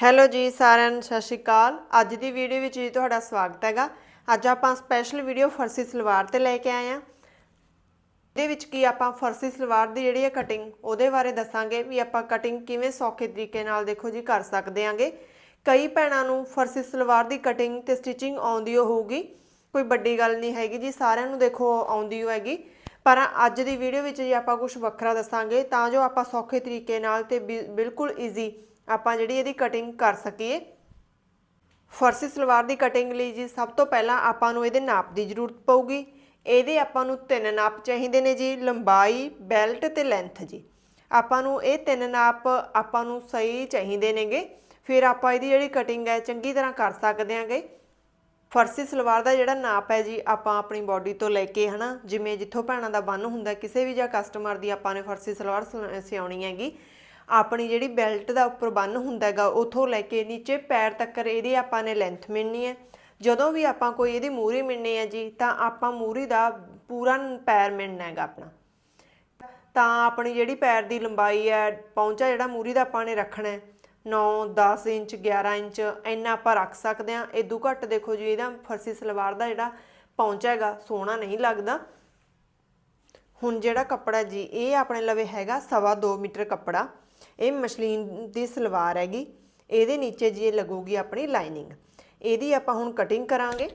Hello ਜੀ ਸਾਰਿਆਂ ਨੂੰ, ਸਤਿ ਸ਼੍ਰੀ ਅਕਾਲ। ਅੱਜ ਦੀ ਵੀਡੀਓ ਵਿੱਚ ਜੀ ਤੁਹਾਡਾ ਸਵਾਗਤ ਹੈਗਾ। ਅੱਜ ਆਪਾਂ ਸਪੈਸ਼ਲ ਵੀਡੀਓ ਫਰਸੀ ਸਲਵਾਰ ਤੇ ਲੈ ਕੇ ਆਏ ਆ ਇਹਦੇ ਵਿੱਚ ਕੀ ਆਪਾਂ ਫਰਸੀ ਸਲਵਾਰ ਦੀ ਜਿਹੜੀ ਹੈ ਕਟਿੰਗ ਉਹਦੇ ਬਾਰੇ ਦੱਸਾਂਗੇ ਵੀ ਆਪਾਂ ਕਟਿੰਗ ਕਿਵੇਂ ਸੌਖੇ ਤਰੀਕੇ ਨਾਲ ਦੇਖੋ ਜੀ ਕਰ ਸਕਦੇ ਆਂਗੇ। ਕਈ ਭੈਣਾਂ ਨੂੰ ਫਰਸੀ ਸਲਵਾਰ ਦੀ ਕਟਿੰਗ ਤੇ ਸਟਿਚਿੰਗ ਆਉਂਦੀ ਓ ਹੋਊਗੀ। ਕੋਈ ਵੱਡੀ ਗੱਲ ਨਹੀਂ ਹੈਗੀ ਜੀ, ਸਾਰਿਆਂ ਨੂੰ ਦੇਖੋ ਆਉਂਦੀ ਓ ਹੈਗੀ। ਪਰ ਅੱਜ ਦੀ ਵੀਡੀਓ ਵਿੱਚ ਜੀ ਆਪਾਂ ਕੁਝ ਵੱਖਰਾ ਦੱਸਾਂਗੇ, ਤਾਂ ਜੋ ਆਪਾਂ ਸੌਖੇ ਤਰੀਕੇ ਨਾਲ ਤੇ ਬਿ- ਬਿਲਕੁਲ ਈਜ਼ੀ ਆਪਾਂ ਜਿਹੜੀ ਇਹਦੀ ਕਟਿੰਗ ਕਰ ਸਕੀਏ। ਫਰਸੀ ਸਲਵਾਰ ਦੀ ਕਟਿੰਗ ਲਈ ਜੀ ਸਭ ਤੋਂ ਪਹਿਲਾਂ ਆਪਾਂ ਨੂੰ ਇਹਦੇ ਨਾਪ ਦੀ ਜ਼ਰੂਰਤ ਪਊਗੀ। ਇਹਦੇ ਆਪਾਂ ਨੂੰ ਤਿੰਨ ਨਾਪ ਚਾਹੀਦੇ ਨੇ ਜੀ, ਲੰਬਾਈ ਬੈਲਟ ਤੇ ਲੈਂਥ ਜੀ। ਆਪਾਂ ਨੂੰ ਇਹ ਤਿੰਨ ਨਾਪ ਆਪਾਂ ਨੂੰ ਸਹੀ ਚਾਹੀਦੇ ਨੇਗੇ। ਫਿਰ ਆਪਾਂ ਇਹਦੀ ਜਿਹੜੀ ਕਟਿੰਗ ਹੈ ਚੰਗੀ ਤਰ੍ਹਾਂ ਕਰ ਸਕਦੇ ਆਂਗੇ। ਫਰਸੀ ਸਲਵਾਰ ਦਾ ਜਿਹੜਾ ਨਾਪ ਹੈ ਜੀ, ਆਪਾਂ ਆਪਣੀ ਬਾਡੀ ਤੋਂ ਲੈ ਕੇ ਹਨਾ, ਜਿਵੇਂ ਜਿੱਥੋਂ ਭੈਣਾਂ ਦਾ ਬੰਨ ਹੁੰਦਾ, ਕਿਸੇ ਵੀ ਜਾਂ ਕਸਟਮਰ ਦੀ ਆਪਾਂ ਨੇ ਫਰਸੀ ਸਲਵਾਰ ਸ- ਸਿਉਣੀ ਹੈਗੀ। ਆਪਣੀ ਜਿਹੜੀ ਬੈਲਟ ਦਾ ਉੱਪਰ ਬੰਨ ਹੁੰਦਾ ਹੈਗਾ, ਉਥੋਂ ਲੈ ਕੇ ਨੀਚੇ ਪੈਰ ਤੱਕ ਇਹਦੀ ਆਪਾਂ ਨੇ ਲੈਂਥ ਮਿਲਣੀ ਹੈ। ਜਦੋਂ ਵੀ ਆਪਾਂ ਕੋਈ ਇਹਦੀ ਮੂਰੀ ਮਿਲਣੀ ਹੈ ਜੀ, ਤਾਂ ਆਪਾਂ ਮੂਰੀ ਦਾ ਪੂਰਾ ਪੈਰ ਮਿਲਣਾ ਹੈਗਾ ਆਪਣਾ। ਤਾਂ ਆਪਣੀ ਜਿਹੜੀ ਪੈਰ ਦੀ ਲੰਬਾਈ ਹੈ ਪਹੁੰਚਾ ਜਿਹੜਾ ਮੂਰੀ ਦਾ ਆਪਾਂ ਨੇ ਰੱਖਣਾ ਹੈ 9 10 ਇੰਚ 11 ਇੰਚ, ਇੰਨਾ ਆਪਾਂ ਰੱਖ ਸਕਦੇ ਹਾਂ। ਇਦੋਂ ਘੱਟ ਦੇਖੋ ਜੀ, ਇਹਦਾ ਫਰਸੀ ਸਲਵਾਰ ਦਾ ਜਿਹੜਾ ਪਹੁੰਚਾ ਹੈਗਾ, ਸੋਹਣਾ ਨਹੀਂ ਲੱਗਦਾ। ਹੁਣ ਜਿਹੜਾ ਕੱਪੜਾ ਜੀ, ਇਹ ਆਪਣੇ ਲਵੇ ਹੈਗਾ ਸਵਾ 2 ਮੀਟਰ ਕੱਪੜਾ। ਇਹ ਮਸ਼ਲੀਨ ਦੀ ਸਲਵਾਰ ਹੈਗੀ, ਇਹਦੇ ਨੀਚੇ ਜੀ ਇਹ ਲੱਗੂਗੀ ਆਪਣੀ ਲਾਈਨਿੰਗ। ਇਹਦੀ ਆਪਾਂ ਹੁਣ ਕਟਿੰਗ ਕਰਾਂਗੇ।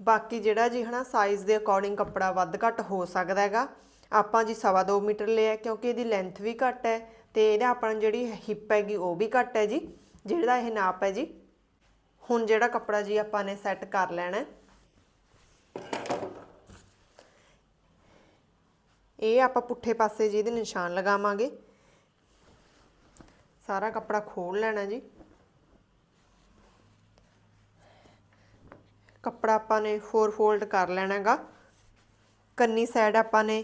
ਬਾਕੀ ਜਿਹੜਾ ਜੀ ਹਨਾ ਸਾਈਜ਼ ਦੇ ਅਕੋਰਡਿੰਗ ਕੱਪੜਾ ਵੱਧ ਘੱਟ ਹੋ ਸਕਦਾ ਹੈਗਾ, ਆਪਾਂ ਜੀ ਸਵਾ 2 ਮੀਟਰ ਲਿਆ ਕਿਉਂਕਿ ਇਹਦੀ ਲੈਂਥ ਵੀ ਘੱਟ ਹੈ ਤੇ ਇਹਦਾ ਆਪਣਾ ਜਿਹੜੀ ਹਿੱਪ ਹੈਗੀ ਉਹ ਵੀ ਘੱਟ ਹੈ ਜੀ, ਜਿਹੜਾ ਇਹ ਨਾਪ ਹੈ ਜੀ। ਹੁਣ ਜਿਹੜਾ ਕੱਪੜਾ ਜੀ ਆਪਾਂ ਨੇ ਸੈੱਟ ਕਰ ਲੈਣਾ ਇਹ ਆਪਾਂ ਪੁੱਠੇ ਪਾਸੇ ਜੀ ਇਹਦੇ ਨਿਸ਼ਾਨ ਲਗਾਵਾਂਗੇ। ਸਾਰਾ ਕੱਪੜਾ ਖੋਲ ਲੈਣਾ ਜੀ। ਕੱਪੜਾ ਆਪਾਂ ਨੇ 4 ਫੋਲਡ ਕਰ ਲੈਣਾਗਾ। ਕੰਨੀ ਸਾਈਡ ਆਪਾਂ ਨੇ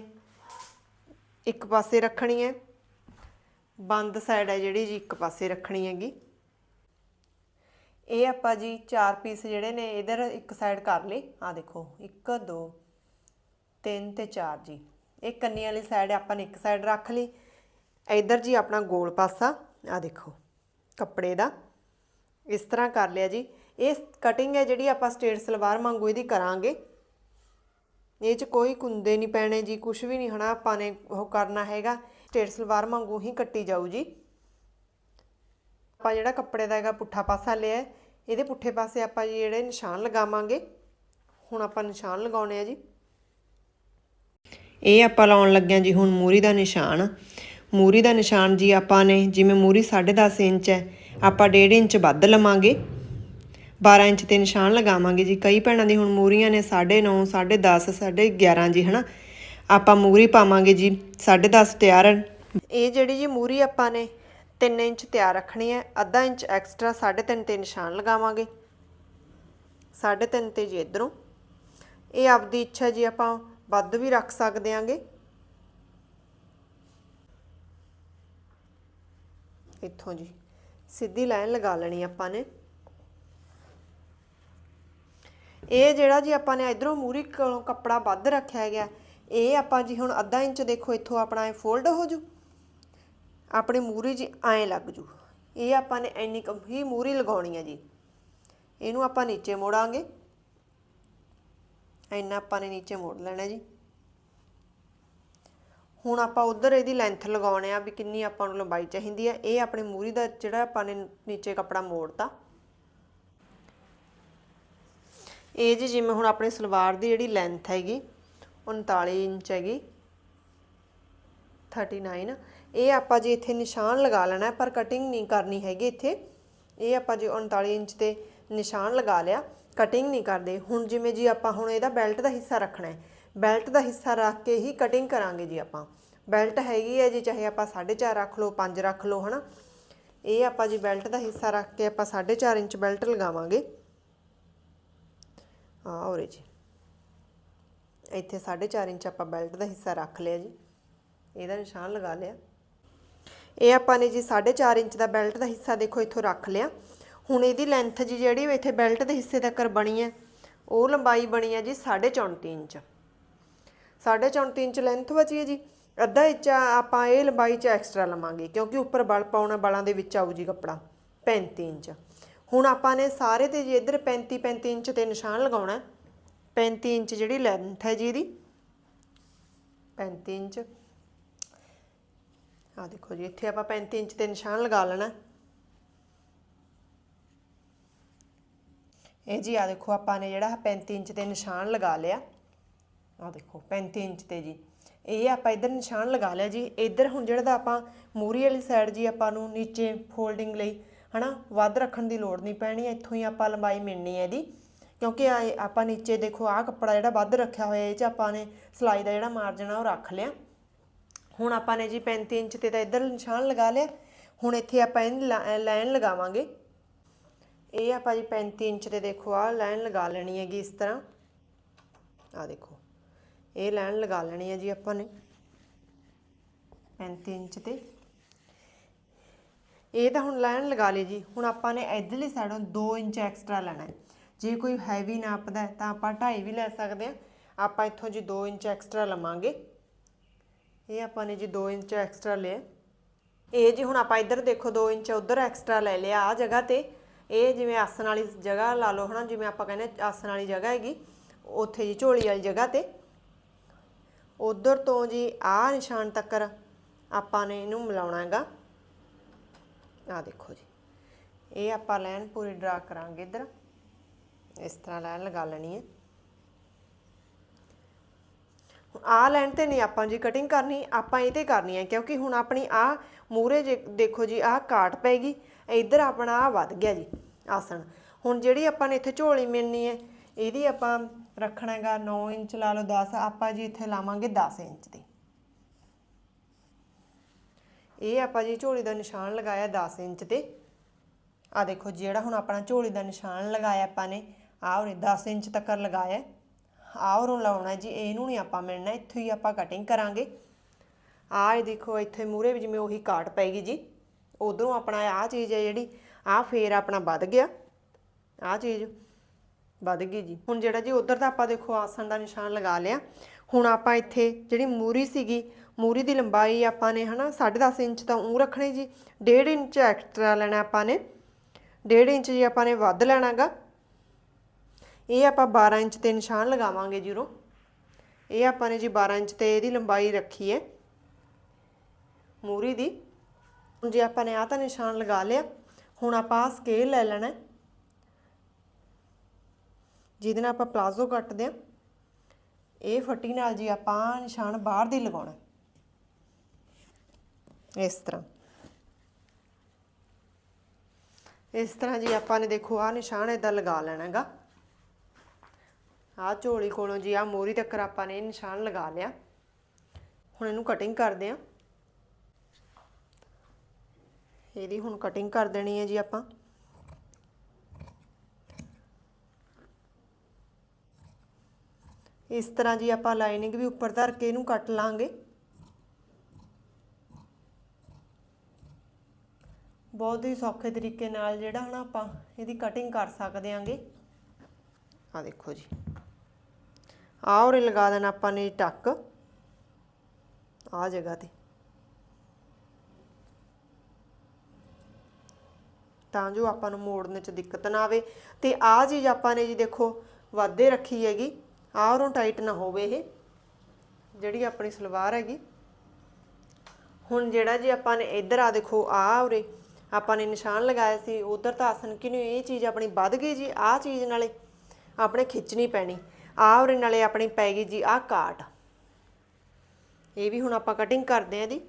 ਇੱਕ ਪਾਸੇ ਰੱਖਣੀ ਹੈ। ਬੰਦ ਸਾਈਡ ਹੈ ਜਿਹੜੀ ਜੀ ਇੱਕ ਪਾਸੇ ਰੱਖਣੀ ਹੈਗੀ। ਇਹ ਆਪਾਂ ਜੀ ਚਾਰ ਪੀਸ ਜਿਹੜੇ ਨੇ ਇਧਰ ਇੱਕ ਸਾਈਡ ਕਰ ਲਏ। ਆ ਦੇਖੋ 1 2 3 ਤੇ 4 ਜੀ। ਇਹ ਕੰਨੀ ਵਾਲੀ ਸਾਈਡ ਆਪਾਂ ਨੇ ਇੱਕ ਸਾਈਡ ਰੱਖ ਲਈ। ਇਧਰ ਜੀ ਆਪਣਾ ਗੋਲ ਪਾਸਾ। ਆ ਦੇਖੋ, ਕੱਪੜੇ ਦਾ। ਇਸ ਤਰ੍ਹਾਂ ਕਰ ਲਿਆ ਜੀ। ਇਹ ਕਟਿੰਗ ਹੈ ਜਿਹੜੀ ਆਪਾਂ ਸਟੇਟ ਸਲਵਾਰ ਵਾਂਗੂ ਇਹਦੀ ਕਰਾਂਗੇ। ਇਹ ਚ ਕੋਈ ਕੁੰਦੇ ਨਹੀਂ ਪੈਣੇ ਜੀ ਕੁਝ ਵੀ ਨਹੀਂ ਹਨਾ, ਆਪਾਂ ਨੇ ਉਹ ਕਰਨਾ ਹੈਗਾ। ਸਟੇਟ ਸਲਵਾਰ ਵਾਂਗੂ ਹੀ ਕੱਟੀ ਜਾਊ ਜੀ। ਆਪਾਂ ਜਿਹੜਾ ਕੱਪੜੇ ਦਾ ਹੈਗਾ, ਪੁੱਠਾ ਪਾਸਾ ਲਿਆ ਇਹਦੇ ਪੁੱਠੇ ਪਾਸੇ ਆਪਾਂ ਜੀ ਜਿਹੜੇ ਨਿਸ਼ਾਨ ਲਗਾਵਾਂਗੇ। ਹੁਣ ਆਪਾਂ ਨਿਸ਼ਾਨ ਲਗਾਉਣੇ ਆ ਜੀ। ਇਹ ਆਪਾਂ ਲਾਉਣ ਲੱਗਿਆ ਜੀ ਹੁਣ ਮੂਰੀ ਦਾ ਨਿਸ਼ਾਨ। ਮੂਰੀ ਦਾ ਨਿਸ਼ਾਨ ਜੀ ਆਪਾਂ ਨੇ, ਜਿਵੇਂ ਮੂਰੀ 10.5 ਇੰਚ ਹੈ, ਆਪਾਂ 1.5 ਇੰਚ ਵੱਧ ਲਵਾਂਗੇ। 12 ਇੰਚ ਤੇ ਨਿਸ਼ਾਨ ਲਗਾਵਾਂਗੇ ਜੀ। ਕਈ ਭੈਣਾਂ ਦੀ ਹੁਣ ਮੂਰੀਆਂ ਨੇ 9.5 10.5 11 ਜੀ, ਹਨਾ? ਆਪਾਂ ਮੂਰੀ ਪਾਵਾਂਗੇ ਜੀ 10.5 ਤਿਆਰ ਇਹ ਜਿਹੜੀ ਜੀ ਮੂਰੀ ਆਪਾਂ ਨੇ 3 ਇੰਚ ਤਿਆਰ ਰੱਖਣੀ ਹੈ। ਅੱਧਾ ਇੰਚ ਐਕਸਟਰਾ 3.5 ਤੇ ਨਿਸ਼ਾਨ ਲਗਾਵਾਂਗੇ। 3.5 ਤੇ ਜੀ ਇਧਰੋਂ। ਇਹ ਆਪਦੀ ਇੱਛਾ ਜੀ ਆਪਾਂ ਵੱਧ ਵੀ ਰੱਖ ਸਕਦੇ ਆਂਗੇ। ਇੱਥੋਂ ਜੀ। ਸਿੱਧੀ ਲਾਈਨ ਲਗਾ ਲੈਣੀ ਆਪਾਂ ਨੇ। ਇਹ ਜਿਹੜਾ ਜੀ ਆਪਾਂ ਨੇ ਇਧਰੋਂ ਮੂਰੀ ਕੋਲੋਂ ਕੱਪੜਾ ਵੱਧ ਰੱਖਿਆ ਗਿਆ, ਇਹ ਆਪਾਂ ਜੀ ਹੁਣ ਅੱਧਾ ਇੰਚ ਦੇਖੋ, ਇੱਥੋਂ ਆਪਣਾ ਇਹ ਫੋਲਡ ਹੋ ਜੂ। ਆਪਣੀ ਮੂਰੀ ਜੀ ਐਂ ਲੱਗ ਜੂ। ਇਹ ਆਪਾਂ ਨੇ ਇੰਨੀ ਕੁ ਹੀ ਮੂਰੀ ਲਗਾਉਣੀ ਹੈ ਜੀ। ਇਹਨੂੰ ਆਪਾਂ ਨੀਚੇ ਮੋੜਾਂਗੇ। ਇੰਨਾ ਆਪਾਂ ਨੇ ਨੀਚੇ ਮੋੜ ਲੈਣਾ ਜੀ। ਹੁਣ ਆਪਾਂ ਉਧਰ ਇਹਦੀ ਲੈਂਥ ਲਗਾਉਣੇ ਆ ਵੀ ਕਿੰਨੀ ਆਪਾਂ ਨੂੰ ਲੰਬਾਈ ਚਾਹੀਦੀ ਹੈ ਇਹ ਆਪਣੇ ਮੂਰੀ ਦਾ ਜਿਹੜਾ ਆਪਾਂ ਨੇ ਨੀਚੇ ਕੱਪੜਾ ਮੋੜਤਾ। ਇਹ ਜੀ ਜਿਵੇਂ ਹੁਣ ਆਪਣੇ ਸਲਵਾਰ ਦੀ ਜਿਹੜੀ ਲੈਂਥ ਹੈਗੀ 39 ਇੰਚ ਹੈਗੀ 39 ਇਹ ਆਪਾਂ ਜੇ ਇੱਥੇ ਨਿਸ਼ਾਨ ਲਗਾ ਲੈਣਾ, ਪਰ ਕਟਿੰਗ ਨਹੀਂ ਕਰਨੀ ਹੈਗੀ ਇੱਥੇ। ਇਹ ਆਪਾਂ ਜੇ 39 ਇੰਚ ਤੇ ਨਿਸ਼ਾਨ ਲਗਾ ਲਿਆ ਕਟਿੰਗ ਨਹੀਂ ਕਰਦੇ। ਹੁਣ ਜਿਵੇਂ ਜੀ ਆਪਾਂ ਹੁਣ ਇਹਦਾ ਬੈਲਟ ਦਾ ਹਿੱਸਾ ਰੱਖਣਾ ਹੈ ਬੈਲਟ ਦਾ ਹਿੱਸਾ ਰੱਖ ਕੇ ਹੀ ਕਟਿੰਗ ਕਰਾਂਗੇ ਜੀ ਆਪਾਂ। ਬੈਲਟ ਹੈਗੀ ਹੈ ਜੀ, ਚਾਹੇ ਆਪਾਂ 4.5 ਰੱਖ ਲਓ 5 ਰੱਖ ਲਓ, ਹਨਾ। ਇਹ ਆਪਾਂ ਜੀ ਬੈਲਟ ਦਾ ਹਿੱਸਾ ਰੱਖ ਕੇ ਆਪਾਂ 4.5 ਇੰਚ ਬੈਲਟ ਲਗਾਵਾਂਗੇ। ਆ ਔਰੇ ਜੀ। ਇੱਥੇ 4.5 ਇੰਚ ਆਪਾਂ ਬੈਲਟ ਦਾ ਹਿੱਸਾ ਰੱਖ ਲਿਆ ਜੀ। ਇਹਦਾ ਨਿਸ਼ਾਨ ਲਗਾ ਲਿਆ। ਇਹ ਆਪਾਂ ਨੇ ਜੀ 4.5 ਇੰਚ ਦਾ ਬੈਲਟ ਦਾ ਹਿੱਸਾ ਦੇਖੋ ਇੱਥੋਂ ਰੱਖ ਲਿਆ। ਹੁਣ ਇਹਦੀ ਲੈਂਥ ਜੀ ਜਿਹੜੀ ਇੱਥੇ ਬੈਲਟ ਦੇ ਹਿੱਸੇ ਤੱਕ ਬਣੀ ਹੈ, ਉਹ ਲੰਬਾਈ ਬਣੀ ਹੈ ਜੀ 34.5 ਇੰਚ। 34.5 ਇੰਚ ਲੈਂਥ ਬਚੀ ਹੈ ਜੀ। ਅੱਧਾ ਇੰਚ ਆਪਾਂ ਇਹ ਲੰਬਾਈ ਚ ਐਕਸਟਰਾ ਲਵਾਂਗੇ, ਕਿਉਂਕਿ ਉੱਪਰ ਬਲ ਪਾਉਣਾ, ਬਲਾਂ ਦੇ ਵਿੱਚ ਆਊ ਜੀ ਕੱਪੜਾ 35 ਇੰਚ। ਹੁਣ ਆਪਾਂ ਨੇ ਸਾਰੇ ਤੇ ਜੀ ਇੱਧਰ 35 35 ਇੰਚ ਤੇ ਨਿਸ਼ਾਨ ਲਗਾਉਣਾ ਹੈ। 35 ਇੰਚ ਜਿਹੜੀ ਲੈਂਥ ਹੈ ਜੀ ਇਹਦੀ 35 ਇੰਚ। ਆ ਦੇਖੋ ਜੀ, ਇੱਥੇ ਆਪਾਂ 35 ਇੰਚ ਤੇ ਨਿਸ਼ਾਨ ਲਗਾ ਲੈਣਾ ਇਹ ਜੀ ਆ ਦੇਖੋ, ਆਪਾਂ ਨੇ ਜਿਹੜਾ 35 ਇੰਚ ਤੇ ਨਿਸ਼ਾਨ ਲਗਾ ਲਿਆ। ਆ ਦੇਖੋ 35 ਇੰਚ ਤੇ ਜੀ। ਇਹ ਆਪਾਂ ਇਧਰ ਨਿਸ਼ਾਨ ਲਗਾ ਲਿਆ ਜੀ। ਇਧਰ ਹੁਣ ਜਿਹੜਾ ਦਾ ਆਪਾਂ ਮੂਰੀ ਵਾਲੀ ਸਾਈਡ ਜੀ ਆਪਾਂ ਨੂੰ ਨੀਚੇ ਫੋਲਡਿੰਗ ਲਈ, ਹਨਾ, ਵੱਧ ਰੱਖਣ ਦੀ ਲੋੜ ਨਹੀਂ ਪੈਣੀ। ਇੱਥੋਂ ਹੀ ਆਪਾਂ ਲੰਬਾਈ ਮਿਲਣੀ ਹੈ ਇਹਦੀ ਕਿਉਂਕਿ ਆ ਆਪਾਂ ਨੀਚੇ ਦੇਖੋ, ਆਹ ਕੱਪੜਾ ਜਿਹੜਾ ਵੱਧ ਰੱਖਿਆ ਹੋਇਆ, ਇਹ 'ਚ ਆਪਾਂ ਨੇ ਸਿਲਾਈ ਦਾ ਜਿਹੜਾ ਮਾਰਜਨ ਆ ਉਹ ਰੱਖ ਲਿਆ। ਹੁਣ ਆਪਾਂ ਨੇ ਜੀ 35 ਇੰਚ ਤੇ ਤਾਂ ਇਧਰ ਨਿਸ਼ਾਨ ਲਗਾ ਲਿਆ। ਹੁਣ ਇੱਥੇ ਆਪਾਂ ਇਹ ਲਾਈਨ ਲਗਾਵਾਂਗੇ। ਇਹ ਆਪਾਂ ਜੀ 35 ਇੰਚ ਤੇ ਦੇਖੋ, ਆਹ ਲਾਈਨ ਲਗਾ ਲੈਣੀ ਹੈਗੀ ਇਸ ਤਰ੍ਹਾਂ। ਆ ਦੇਖੋ। ਇਹ ਲਾਈਨ ਲਗਾ ਲੈਣੀ ਹੈ ਜੀ ਆਪਾਂ ਨੇ। 35 ਇੰਚ ਤੇ। ਇਹ ਤਾਂ ਹੁਣ ਲਾਈਨ ਲਗਾ ਲਈ ਜੀ। ਹੁਣ ਆਪਾਂ ਨੇ ਇਧਰਲੀ ਸਾਈਡੋਂ 2 ਇੰਚ ਐਕਸਟਰਾ ਲੈਣਾ ਹੈ। ਜੇ ਕੋਈ ਹੈਵੀ ਨਾਪਦਾ ਤਾਂ ਆਪਾਂ 2.5 ਵੀ ਲੈ ਸਕਦੇ ਆ ਆਪਾਂ ਇੱਥੋਂ ਜੀ 2 ਇੰਚ ਐਕਸਟਰਾ ਲਵਾਂਗੇ। ਇਹ ਆਪਾਂ ਨੇ ਜੀ 2 ਇੰਚ ਐਕਸਟਰਾ ਲਿਆ। ਇਹ ਜੀ ਹੁਣ ਆਪਾਂ ਇੱਧਰ ਦੇਖੋ 2 ਇੰਚ ਉਧਰ ਐਕਸਟਰਾ ਲੈ ਲਿਆ ਆ ਜਗ੍ਹਾ ਤੇ। ਇਹ ਜਿਵੇਂ ਆਸਣ ਵਾਲੀ ਜਗ੍ਹਾ ਲਾ ਲਓ ਹਨਾ, ਜਿਵੇਂ ਆਪਾਂ ਕਹਿੰਦੇ ਆਸਣ ਵਾਲੀ ਜਗ੍ਹਾ ਹੈਗੀ, ਉੱਥੇ ਜੀ ਝੋਲੀ ਵਾਲੀ ਜਗ੍ਹਾ ਤੇ। ਉਧਰ ਤੋਂ ਜੀ ਆਹ ਨਿਸ਼ਾਨ ਤੱਕ ਆਪਾਂ ਨੇ ਇਹਨੂੰ ਮਿਲਾਉਣਾ ਹੈਗਾ। ਆ ਦੇਖੋ ਜੀ। ਇਹ ਆਪਾਂ ਲਾਈਨ ਪੂਰੀ ਡਰਾ ਕਰਾਂਗੇ ਇੱਧਰ। ਇਸ ਤਰ੍ਹਾਂ ਲਾਈਨ ਲਗਾ ਲੈਣੀ ਹੈ। ਆ ਲਾਈਨ ਤੇ ਨਹੀਂ ਆਪਾਂ ਜੀ ਕਟਿੰਗ ਕਰਨੀ, ਆਪਾਂ ਇਹ ਤੇ ਕਰਨੀ ਹੈ, ਕਿਉਂਕਿ ਹੁਣ ਆਪਣੀ ਆ ਮੂਰੇ ਦੇਖੋ ਜੀ, ਆਹ ਕਾਟ ਪੈਗੀ ਇੱਧਰ ਆਪਣਾ ਆ ਵੱਧ ਗਿਆ ਜੀ ਆਸਣ। ਹੁਣ ਜਿਹੜੀ ਆਪਾਂ ਨੇ ਇੱਥੇ ਝੋਲੀ ਮਿਲਣੀ ਹੈ ਇਹਦੀ ਆਪਾਂ ਰੱਖਣਾ ਹੈਗਾ 9 ਇੰਚ ਲਾ ਲਓ 10 ਆਪਾਂ ਜੀ ਇੱਥੇ ਲਾਵਾਂਗੇ 10 ਇੰਚ ਦੀ। ਇਹ ਆਪਾਂ ਜੀ ਝੋਲੀ ਦਾ ਨਿਸ਼ਾਨ ਲਗਾਇਆ 10 ਇੰਚ ਤੇ। ਆ ਦੇਖੋ ਜਿਹੜਾ ਹੁਣ ਆਪਣਾ ਝੋਲੀ ਦਾ ਨਿਸ਼ਾਨ ਲਗਾਇਆ ਆਪਾਂ ਨੇ, ਆਹ ਉਰੇ 10 ਇੰਚ ਤੱਕ ਲਗਾਇਆ। ਆਹ ਉਰੋਂ ਲਾਉਣਾ ਜੀ, ਇਹਨੂੰ ਨਹੀਂ ਆਪਾਂ ਮਿਲਣਾ, ਇੱਥੋਂ ਹੀ ਆਪਾਂ ਕਟਿੰਗ ਕਰਾਂਗੇ। ਆਹ ਦੇਖੋ, ਇੱਥੇ ਮੂਰੇ ਵਿੱਚ ਜਿਵੇਂ ਉਹੀ ਕਾਟ ਪੈਗੀ ਜੀ। ਉਧਰੋਂ ਆਪਣਾ ਆਹ ਚੀਜ਼ ਹੈ ਜਿਹੜੀ, ਆਹ ਫੇਰ ਆਪਣਾ ਵੱਧ ਗਿਆ। ਆਹ ਚੀਜ਼ ਵੱਧ ਗਈ ਜੀ। ਹੁਣ ਜਿਹੜਾ ਜੀ ਉਧਰ ਤਾਂ ਆਪਾਂ ਦੇਖੋ ਆਸਣ ਦਾ ਨਿਸ਼ਾਨ ਲਗਾ ਲਿਆ। ਹੁਣ ਆਪਾਂ ਇੱਥੇ ਜਿਹੜੀ ਮੂਰੀ ਸੀਗੀ, ਮੂਰੀ ਦੀ ਲੰਬਾਈ ਆਪਾਂ ਨੇ ਹਨਾ 10.5 ਇੰਚ ਤਾਂ ਉਹ ਰੱਖਣੀ ਜੀ। 1.5 ਇੰਚ ਐਕਸਟਰਾ ਲੈਣਾ ਆਪਾਂ ਨੇ। 1.5 ਇੰਚ ਜੀ ਆਪਾਂ ਨੇ ਵੱਧ ਲੈਣਾਗਾ, ਇਹ ਆਪਾਂ 12 ਇੰਚ ਤੇ ਨਿਸ਼ਾਨ ਲਗਾਵਾਂਗੇ ਜੀਰੋ। ਇਹ ਆਪਾਂ ਨੇ ਜੀ 12 ਇੰਚ ਤੇ ਇਹਦੀ ਲੰਬਾਈ ਰੱਖੀ ਹੈ। ਮੂਰੀ ਦੀ। ਹੁਣ ਜੇ ਆਪਾਂ ਨੇ ਆਹ ਤਾਂ ਨਿਸ਼ਾਨ ਲਗਾ ਲਿਆ, ਹੁਣ ਆਪਾਂ ਆਹ ਸਕੇਲ ਲੈ ਲੈਣਾ ਜਿਹਦੇ ਨਾਲ ਆਪਾਂ ਪਲਾਜ਼ੋ ਕੱਟਦੇ ਆ ਇਹ ਫੱਟੀ ਨਾਲ ਜੀ ਆਪਾਂ ਆਹ ਨਿਸ਼ਾਨ ਬਾਹਰ ਦੀ ਲਗਾਉਣਾ ਇਸ ਤਰ੍ਹਾਂ। ਇਸ ਤਰ੍ਹਾਂ ਜੀ ਆਪਾਂ ਨੇ ਦੇਖੋ, ਆਹ ਨਿਸ਼ਾਨ ਇਦਾਂ ਲਗਾ ਲੈਣਾ ਹੈਗਾ। ਆਹ ਝੋਲੀ ਕੋਲੋਂ ਜੀ ਆਹ ਮੋਰੀ ਤੱਕ ਆਪਾਂ ਨੇ ਨਿਸ਼ਾਨ ਲਗਾ ਲਿਆ। ਹੁਣ ਇਹਨੂੰ ਕਟਿੰਗ ਕਰਦੇ ਆ ਇਹਦੀ ਹੁਣ ਕਟਿੰਗ ਕਰ ਦੇਣੀ ਹੈ ਜੀ ਆਪਾਂ। ਇਸ ਤਰ੍ਹਾਂ ਜੀ ਆਪਾਂ ਲਾਈਨਿੰਗ ਵੀ ਉੱਪਰ ਧਰ ਕੇ ਇਹਨੂੰ ਕੱਟ ਲਾਂਗੇ। ਬਹੁਤ ਹੀ ਸੌਖੇ ਤਰੀਕੇ ਨਾਲ ਜਿਹੜਾ ਹਨਾ ਆਪਾਂ ਇਹਦੀ ਕਟਿੰਗ ਕਰ ਸਕਦੇ ਆਂਗੇ। ਆ ਦੇਖੋ ਜੀ। ਆਹ ਉਰੇ ਲਗਾ ਦੇਣਾ ਆਪਾਂ ਨੇ ਟੱਕ। ਆ ਜਗ੍ਹਾ ਤੇ। ਤਾਂ ਜੋ ਆਪਾਂ ਨੂੰ ਮੋੜਨ 'ਚ ਦਿੱਕਤ ਨਾ ਆਵੇ। ਤੇ ਆਹ ਚੀਜ਼ ਆਪਾਂ ਨੇ ਜੀ ਦੇਖੋ, ਵਾਧੇ ਰੱਖੀ ਹੈਗੀ। ਆਹ ਉਰੋਂ ਟਾਈਟ ਨਾ ਹੋਵੇ ਇਹ, ਜਿਹੜੀ ਆਪਣੀ ਸਲਵਾਰ ਹੈਗੀ। ਹੁਣ ਜਿਹੜਾ ਜੀ ਆਪਾਂ ਨੇ ਇੱਧਰ ਆ ਦੇਖੋ, ਆਹ ਉਰੇ ਆਪਾਂ ਨੇ ਨਿਸ਼ਾਨ ਲਗਾਇਆ ਸੀ, ਉਧਰ ਤਾਂ ਆਸਨ ਕਿ ਨੂੰ ਇਹ ਚੀਜ਼ ਆਪਣੀ ਵੱਧ ਗਈ ਜੀ, ਆਹ ਚੀਜ਼ ਨਾਲੇ ਆਪਣੇ ਖਿੱਚਣੀ ਪੈਣੀ। ਆਹ ਉਰੇ ਨਾਲੇ ਆਪਣੀ ਪੈ ਗਈ ਜੀ, ਆਹ ਕਾਟ। ਇਹ ਵੀ ਹੁਣ ਆਪਾਂ ਕਟਿੰਗ ਕਰਦੇ ਆਂ ਦੀ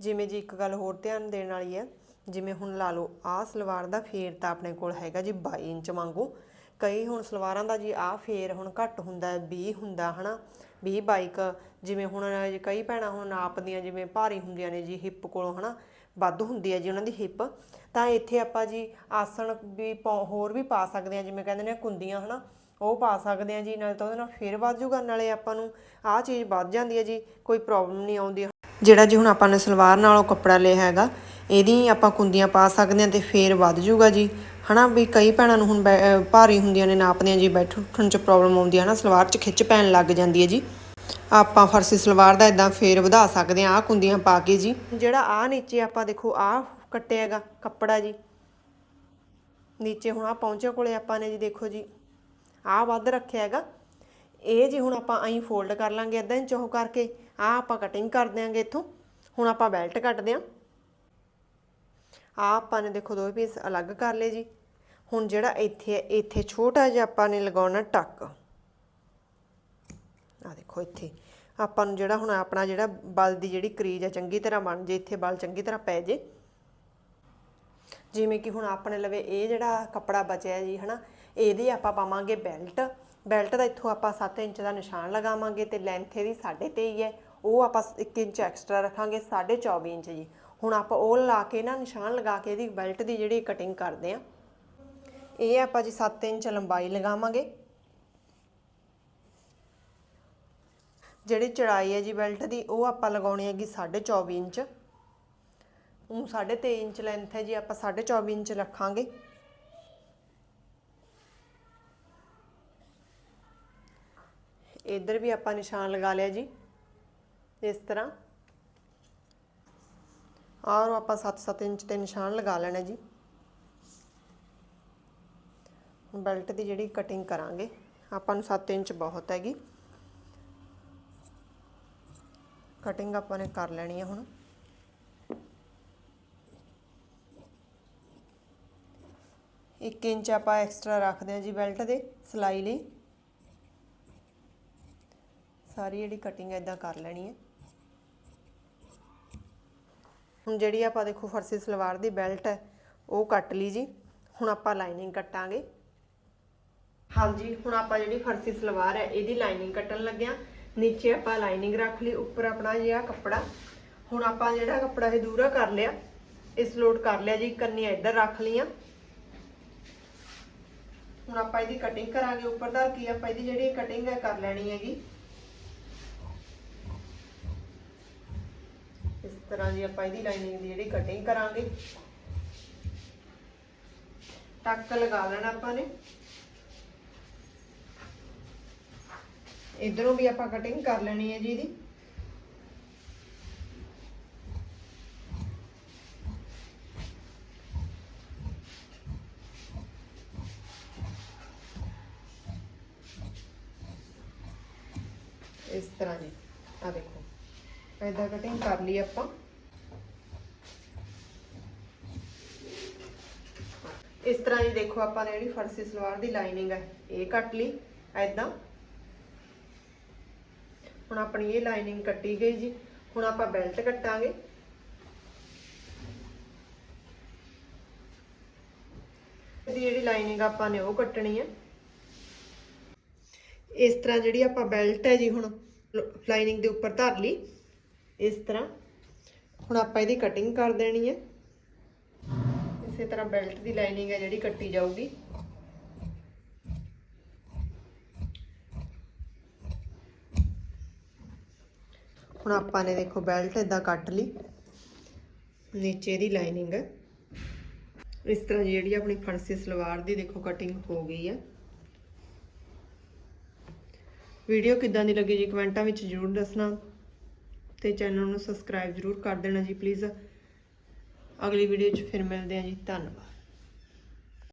ਜਿਵੇਂ ਜੀ ਇੱਕ ਗੱਲ ਹੋਰ ਧਿਆਨ ਦੇਣ ਵਾਲੀ ਹੈ, ਜਿਵੇਂ ਹੁਣ ਲਾ ਲਓ, ਆਹ ਸਲਵਾਰ ਦਾ ਫੇਰ ਤਾਂ ਆਪਣੇ ਕੋਲ ਹੈਗਾ ਜੀ 22 ਇੰਚ ਵਾਂਗੂ। ਕਈ ਹੁਣ ਸਲਵਾਰਾਂ ਦਾ ਜੀ ਆਹ ਫੇਰ ਹੁਣ ਘੱਟ ਹੁੰਦਾ 20 ਹੁੰਦਾ ਹਨਾ 20 22 ਜਿਵੇਂ ਹੁਣ ਕਈ ਭੈਣਾਂ ਹੁਣ ਨਾਪਦੀਆਂ ਜਿਵੇਂ ਭਾਰੀ ਹੁੰਦੀਆਂ ਨੇ ਜੀ ਹਿੱਪ ਕੋਲੋਂ ਹਨਾ, ਵੱਧ ਹੁੰਦੀ ਹੈ ਜੀ ਉਹਨਾਂ ਦੀ ਹਿੱਪ। ਤਾਂ ਇੱਥੇ ਆਪਾਂ ਜੀ ਆਸਣ ਵੀ ਪਾ- ਹੋਰ ਵੀ ਪਾ ਸਕਦੇ ਹਾਂ, ਜਿਵੇਂ ਕਹਿੰਦੇ ਨੇ ਕੁੰਦੀਆਂ ਹਨਾ, ਉਹ ਪਾ ਸਕਦੇ ਹਾਂ ਜੀ, ਨਾਲੇ ਤਾਂ ਉਹਦੇ ਨਾਲ ਫੇਰ ਵੱਧ ਜੂਗਾ, ਨਾਲੇ ਆਪਾਂ ਨੂੰ ਆਹ ਚੀਜ਼ ਵੱਧ ਜਾਂਦੀ ਹੈ ਜੀ, ਕੋਈ ਪ੍ਰੋਬਲਮ ਨਹੀਂ ਆਉਂਦੀ ਜਿਹੜਾ ਜੀ ਹੁਣ ਆਪਾਂ ਨੇ ਸਲਵਾਰ ਨਾਲੋਂ ਕੱਪੜਾ ਲਿਆ ਹੈਗਾ, ਇਹਦੀ ਆਪਾਂ ਕੁੰਦੀਆਂ ਪਾ ਸਕਦੇ ਹਾਂ ਤੇ ਫੇਰ ਵੱਧ ਜੂਗਾ ਜੀ। ਹਨਾ ਵੀ ਕਈ ਭੈਣਾਂ ਨੂੰ ਹੁਣ ਬੈ- ਭਾਰੀ ਹੁੰਦੀਆਂ ਨੇ ਨਾਪਦੀਆਂ ਜੀ, ਬੈਠਣ 'ਚ ਪ੍ਰੋਬਲਮ ਆਉਂਦੀ ਹੈ ਹਨਾ, ਸਲਵਾਰ 'ਚ ਖਿੱਚ ਪੈਣ ਲੱਗ ਜਾਂਦੀ ਹੈ ਜੀ। ਆਪਾਂ ਫਰਸੀ ਸਲਵਾਰ ਦਾ ਇਦਾਂ ਫੇਰ ਵਧਾ ਸਕਦੇ ਹਾਂ, ਆਹ ਕੁੰਦੀਆਂ ਪਾ ਕੇ ਜੀ। ਜਿਹੜਾ ਆਹ ਨੀਚੇ ਆਪਾਂ ਦੇਖੋ, ਆਹ ਕੱਟਿਆ ਹੈਗਾ ਕੱਪੜਾ ਜੀ। ਨੀਚੇ ਹੁਣ ਆ ਪਹੁੰਚੇ ਕੋਲੇ ਆਪਾਂ ਨੇ ਜੀ ਦੇਖੋ ਜੀ, ਆਹ ਵੱਧ ਰੱਖਿਆ ਹੈਗਾ। ਇਹ ਜੀ ਹੁਣ ਆਪਾਂ ਐਂ ਫੋਲਡ ਕਰ ਲਾਂਗੇ ਇਦਾਂ ਇੰਚ ਉਹ ਕਰਕੇ। ਆਹ ਆਪਾਂ ਕਟਿੰਗ ਕਰ ਦਿਆਂਗੇ ਇੱਥੋਂ। ਹੁਣ ਆਪਾਂ ਬੈਲਟ ਕੱਟਦੇ ਆਂ ਆਹ ਆਪਾਂ ਨੇ ਦੇਖੋ ਦੋਵੇਂ ਪੀਸ ਅਲੱਗ ਕਰ ਲਏ ਜੀ। ਹੁਣ ਜਿਹੜਾ ਇੱਥੇ ਹੈ, ਇੱਥੇ ਛੋਟਾ ਜਿਹਾ ਆਪਾਂ ਨੇ ਲਗਾਉਣਾ ਟੱਕ। ਆ ਦੇਖੋ ਇੱਥੇ। ਆਪਾਂ ਨੂੰ ਜਿਹੜਾ ਹੁਣ ਆਪਣਾ ਜਿਹੜਾ ਬਲ ਦੀ ਜਿਹੜੀ ਕਰੀਜ ਹੈ ਚੰਗੀ ਤਰ੍ਹਾਂ ਬਣ ਜੇ, ਇੱਥੇ ਬਲ ਚੰਗੀ ਤਰ੍ਹਾਂ ਪੈ ਜੇ। ਜਿਵੇਂ ਕਿ ਹੁਣ ਆਪਣੇ ਲਵੇ ਇਹ ਜਿਹੜਾ ਕੱਪੜਾ ਬਚਿਆ ਹੈ ਜੀ, ਹਨਾ, ਇਹਦੀ ਆਪਾਂ ਪਾਵਾਂਗੇ ਬੈਲਟ ਬੈਲਟ ਦਾ ਇੱਥੋਂ ਆਪਾਂ 7 ਇੰਚ ਦਾ ਨਿਸ਼ਾਨ ਲਗਾਵਾਂਗੇ ਤੇ ਲੈਂਥ ਇਹਦੀ 3.5 ਹੀ ਹੈ। ਉਹ ਆਪਾਂ 1 ਇੰਚ ਐਕਸਟਰਾ ਰੱਖਾਂਗੇ 24.5 ਇੰਚ ਜੀ। ਹੁਣ ਆਪਾਂ ਉਹ ਲਾ ਕੇ ਨਾ, ਨਿਸ਼ਾਨ ਲਗਾ ਕੇ ਇਹਦੀ ਬੈਲਟ ਦੀ ਜਿਹੜੀ ਕਟਿੰਗ ਕਰਦੇ ਆ, ਇਹ ਆਪਾਂ ਜੀ 7 ਇੰਚ ਲੰਬਾਈ ਲਗਾਵਾਂਗੇ। ਜਿਹੜੀ ਚੜਾਈ ਹੈ ਜੀ ਬੈਲਟ ਦੀ, ਉਹ ਆਪਾਂ ਲਗਾਉਣੀ ਹੈਗੀ 24.5 ਇੰਚ। ਉਹ 3.5 ਇੰਚ ਲੈਂਥ ਹੈ ਜੀ, ਆਪਾਂ 24.5 ਇੰਚ ਰੱਖਾਂਗੇ। ਇੱਧਰ ਵੀ ਆਪਾਂ ਨਿਸ਼ਾਨ ਲਗਾ ਲਿਆ ਜੀ। ਇਸ ਤਰ੍ਹਾਂ। ਔਰ ਆਪਾਂ 7-7 ਇੰਚ ਤੇ ਨਿਸ਼ਾਨ ਲਗਾ ਲੈਣਾ ਜੀ। ਬੈਲਟ ਦੀ ਜਿਹੜੀ ਕਟਿੰਗ ਕਰਾਂਗੇ, ਆਪਾਂ ਨੂੰ 7 ਇੰਚ ਬਹੁਤ ਹੈਗੀ। ਕਟਿੰਗ ਆਪਾਂ ਨੇ ਕਰ ਲੈਣੀ ਹੈ ਹੁਣ। ਇੱਕ ਇੰਚ ਆਪਾਂ ਐਕਸਟਰਾ ਰੱਖਦੇ ਹਾਂ ਜੀ ਬੈਲਟ ਦੇ ਸਿਲਾਈ ਲਈ। ਸਾਰੀ ਜਿਹੜੀ ਕਟਿੰਗ ਐਦਾਂ ਕਰ ਲੈਣੀ ਹੈ ਹੁਣ ਜਿਹੜੀ ਆਪਾਂ ਦੇਖੋ ਫਰਸੀ ਸਲਵਾਰ ਦੀ ਬੈਲਟ ਹੈ, ਉਹ ਕੱਟ ਲਈ ਜੀ। ਹੁਣ ਆਪਾਂ ਲਾਈਨਿੰਗ ਕੱਟਾਂਗੇ। ਹਾਂਜੀ, ਹੁਣ ਆਪਾਂ ਜਿਹੜੀ ਫਰਸੀ ਸਲਵਾਰ ਹੈ, ਇਹਦੀ ਲਾਈਨਿੰਗ ਕੱਟਣ ਲੱਗਿਆ ਨੀਚੇ ਆਪਾਂ ਲਾਈਨਿੰਗ ਰੱਖ ਲਈ, ਉੱਪਰ ਆਪਣਾ ਜਿਹੜਾ ਕੱਪੜਾ। ਹੁਣ ਆਪਾਂ ਜਿਹੜਾ ਕੱਪੜਾ ਇਹ ਦੂਰਾ ਕਰ ਲਿਆ, ਇਸ ਲੋਡ ਕਰ ਲਿਆ ਜੀ ਕੰਨੀਆਂ ਇੱਧਰ ਰੱਖ ਲੀਆਂ ਹੁਣ ਆਪਾਂ ਇਹਦੀ ਕਟਿੰਗ ਕਰਾਂਗੇ, ਉੱਪਰ ਦਾ ਕੀ ਆਪਾਂ ਇਹਦੀ ਜਿਹੜੀ ਕਟਿੰਗ ਹੈ, ਕਰ ਲੈਣੀ ਹੈਗੀ ਇਸ ਤਰ੍ਹਾਂ ਦੀ ਆਪਾਂ ਇਹਦੀ ਲਾਈਨਿੰਗ ਦੀ ਜਿਹੜੀ ਕਟਿੰਗ ਕਰਾਂਗੇ। ਟੱਕ ਲਗਾ ਲੈਣਾ ਆਪਾਂ ਨੇ। ਇਧਰੋਂ ਵੀ ਆਪਾਂ ਕਟਿੰਗ ਕਰ ਲੈਣੀ ਹੈ ਜੀ ਇਹਦੀ। ਇਸ ਤਰ੍ਹਾਂ ਜੀ। ਆ ਦੇਖੋ। ਐਦਾਂ ਕਟਿੰਗ ਕਰ ਲਈ ਆਪਾਂ। ਇਸ ਤਰ੍ਹਾਂ ਜੀ ਦੇਖੋ ਆਪਾਂ ਨੇ ਜਿਹੜੀ ਫਰਸੀ ਸਲਵਾਰ ਦੀ ਲਾਈਨਿੰਗ ਹੈ, ਇਹ ਕੱਟ ਲਈ ਐਦਾਂ ਹੁਣ ਆਪਣੀ ਇਹ ਲਾਈਨਿੰਗ ਕੱਟੀ ਗਈ ਜੀ, ਹੁਣ ਆਪਾਂ ਬੈਲਟ ਕੱਟਾਂਗੇ। ਇਹਦੀ ਜਿਹੜੀ ਲਾਈਨਿੰਗ ਆਪਾਂ ਨੇ ਉਹ ਕੱਟਣੀ ਹੈ। ਇਸ ਤਰ੍ਹਾਂ ਜਿਹੜੀ ਆਪਾਂ ਬੈਲਟ ਹੈ ਜੀ ਹੁਣ ਲਾਈਨਿੰਗ ਦੇ ਉੱਪਰ ਧਰ ਲਈ, ਇਸ ਤਰ੍ਹਾਂ। ਹੁਣ ਆਪਾਂ ਇਹਦੀ ਕਟਿੰਗ ਕਰ ਦੇਣੀ ਹੈ। ਇਸੇ ਤਰ੍ਹਾਂ ਬੈਲਟ ਦੀ ਲਾਈਨਿੰਗ ਹੈ ਜਿਹੜੀ ਕੱਟੀ ਜਾਊਗੀ। ਹੁਣ ਆਪਾਂ ਨੇ ਦੇਖੋ ਬੈਲਟ ਇਦਾਂ ਕੱਟ ਲਈ। ਨੀਚੇ ਦੀ ਲਾਈਨਿੰਗ ਇਸ ਤਰ੍ਹਾਂ ਜਿਹੜੀ ਆਪਣੀ ਫਰਸੀ ਸਲਵਾਰ ਦੀ ਦੇਖੋ ਕਟਿੰਗ ਹੋ ਗਈ ਹੈ। ਵੀਡੀਓ ਕਿੱਦਾਂ ਦੀ ਲੱਗੀ ਜੀ ਕਮੈਂਟਾਂ ਵਿੱਚ ਜ਼ਰੂਰ ਦੱਸਣਾ ਤੇ ਚੈਨਲ ਨੂੰ ਸਬਸਕ੍ਰਾਈਬ ਜ਼ਰੂਰ ਕਰ ਦੇਣਾ ਜੀ ਪਲੀਜ਼ ਅਗਲੀ ਵੀਡੀਓ 'ਚ ਫਿਰ ਮਿਲਦੇ ਹਾਂ ਜੀ ਧੰਨਵਾਦ।